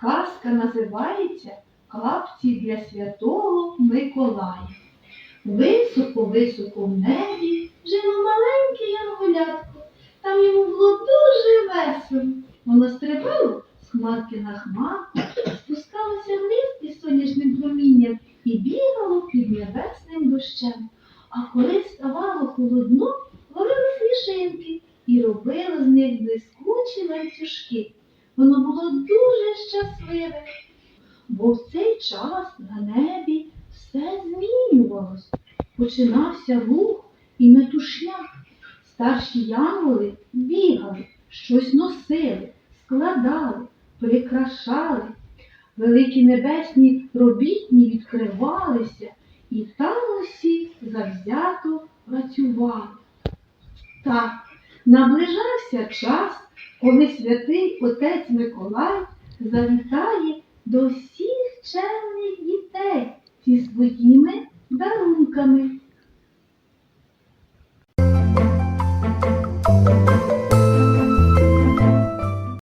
Казка називається Капці для святого Миколая. Високо-високо в небі жило маленьке янголятко. Там йому було дуже весело. Воно стрибало з хмарки на хмарку, спускалося вниз із сонячним промінням і бігало під небесним дощем. А коли ставало холодно, ловили смішинки і робили з них блискучі ланцюжки. Воно було дуже щасливе, бо в цей час на небі все змінювалось. Починався рух і метушня. Старші янголи бігали, щось носили, складали, прикрашали. Великі небесні робітні відкривалися, і там усі завзято працювали. Так, наближався час, коли святий отець Миколай завітає до всіх чемних дітей зі своїми дарунками.